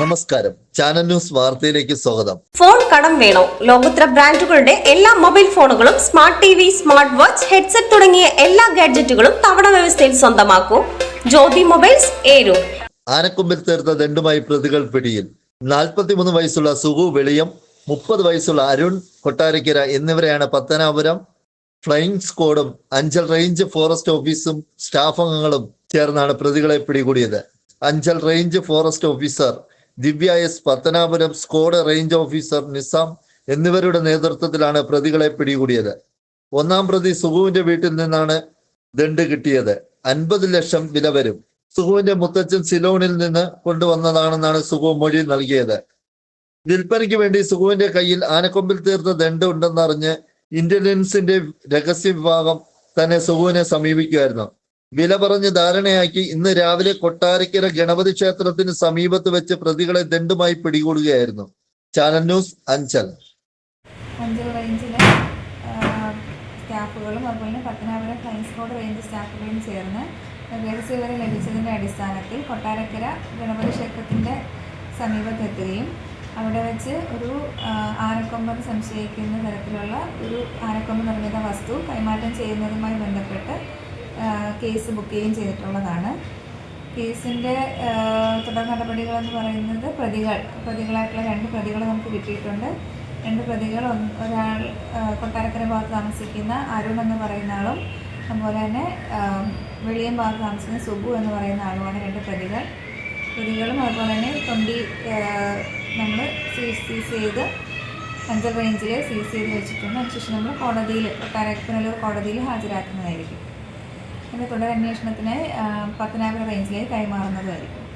നമസ്കാരം. Channel news വാർത്തയിലേക്ക് സ്വാഗതം. ഫോൺ കടം വേണോ? ലോകോത്തര ബ്രാൻഡുകളുടെ എല്ലാ മൊബൈൽ ഫോണുകളും smart T V smart watch headset തുടങ്ങിയ എല്ലാ ഗാഡ്ജറ്റുകളും തവണ വ്യവസ്ഥയിൽ സ്വന്തമാക്കൂ. ജ്യോതി മൊബൈൽസ് ഏരു. ആനക്കൊമ്പിൽ തീർത്ത ദണ്ടുമായി പ്രതികൾ പിടിയിൽ. നാൽപ്പത്തിമൂന്ന് വയസ്സുള്ള സുഹു വെളിയം മുപ്പത് വയസ്സുള്ള അരുൺ കൊട്ടാരക്കര എന്നിവരെയാണ് പത്തനാപുരം ഫ്ലൈയിങ് സ്ക്വാഡും അഞ്ചൽ റേഞ്ച് ഫോറസ്റ്റ് ഓഫീസും സ്റ്റാഫ് അംഗങ്ങളും ചേർന്നാണ് പ്രതികളെ പിടികൂടിയത്. Anchal range forest officer Divya S Pathanapuram squad range officer Nizam എന്നിവരുടെ നേതൃത്വത്തിലാണ് പ്രതികളെ പിടികൂടിയത്. ഒന്നാം പ്രതി സുഹുവിന്റെ വീട്ടിൽ നിന്നാണ് ദണ്ട് കിട്ടിയത്. അൻപത് ലക്ഷം വില വരും. സുഹുവിന്റെ മുത്തച്ഛൻ സിലോണിൽ നിന്ന് കൊണ്ടുവന്നതാണെന്നാണ് സുഹു മൊഴി നൽകിയത്. വിൽപ്പനയ്ക്ക് വേണ്ടി സുഹുവിന്റെ കയ്യിൽ ആനക്കൊമ്പിൽ തീർത്ത ദണ്ട് ഉണ്ടെന്നറിഞ്ഞ് ഇന്റലിജൻസിന്റെ രഹസ്യ വിഭാഗം തന്നെ സുഹുവിനെ സമീപിക്കുമായിരുന്നു. വില പറഞ്ഞ് ധാരണയാക്കി ഇന്ന് രാവിലെ കൊട്ടാരക്കര ഗണപതി ക്ഷേത്രത്തിന് സമീപത്ത് വെച്ച് പ്രതികളെ ദണ്ടുമായി പിടികൂടുകയായിരുന്നു. Channel news Anchal. അഞ്ചൽ റേഞ്ചിലെ സ്റ്റാഫുകളും അതുപോലെ തന്നെ പത്തനാപുരം ഫ്ലൈങ് കോഡ് റേഞ്ച് സ്റ്റാഫുകളും ചേർന്ന് രഹസ്യവിവരം ലഭിച്ചതിന്റെ അടിസ്ഥാനത്തിൽ കൊട്ടാരക്കര ഗണപതി ക്ഷേത്രത്തിന്റെ സമീപത്തെത്തുകയും അവിടെ വെച്ച് ഒരു ആനക്കൊമ്പ് ആനക്കൊമ്പെന്ന് സംശയിക്കുന്ന തരത്തിലുള്ള ഒരു ആനക്കൊമ്പ് നിർമ്മിത വസ്തു കൈമാറ്റം ചെയ്യുന്നതുമായി ബന്ധപ്പെട്ട് കേസ് ബുക്ക് ചെയ്യുകയും ചെയ്തിട്ടുള്ളതാണ്. കേസിന്റെ തുടർ നടപടികളെന്ന് പറയുന്നത് പ്രതികൾ പ്രതികളായിട്ടുള്ള രണ്ട് പ്രതികൾ നമുക്ക് കിട്ടിയിട്ടുണ്ട്. രണ്ട് പ്രതികൾ ഒരാൾ കൊട്ടാരക്കര ഭാഗത്ത് താമസിക്കുന്ന അരുൺ എന്ന് പറയുന്ന ആളും അതുപോലെ തന്നെ വെളിയം ഭാഗത്ത് താമസിക്കുന്ന സുബു എന്ന് പറയുന്ന ആളുമാണ് രണ്ട് പ്രതികൾ. പ്രതികളും അതുപോലെ തന്നെ തൊണ്ടി നമ്മൾ സീസ് ചെയ്ത് അഞ്ചൽ റേഞ്ചിൽ സീസ് ചെയ്ത് വെച്ചിട്ടുണ്ട്. അതിനുശേഷം നമ്മൾ കോടതിയിൽ കൊട്ടാരക്കനല്ലൂർ കോടതിയിൽ ഹാജരാക്കുന്നതായിരിക്കും. അതിന്റെ തുടരന്വേഷണത്തിന് പത്തനാപുരം റേഞ്ചിലേക്ക് കൈമാറുന്നതായിരിക്കും.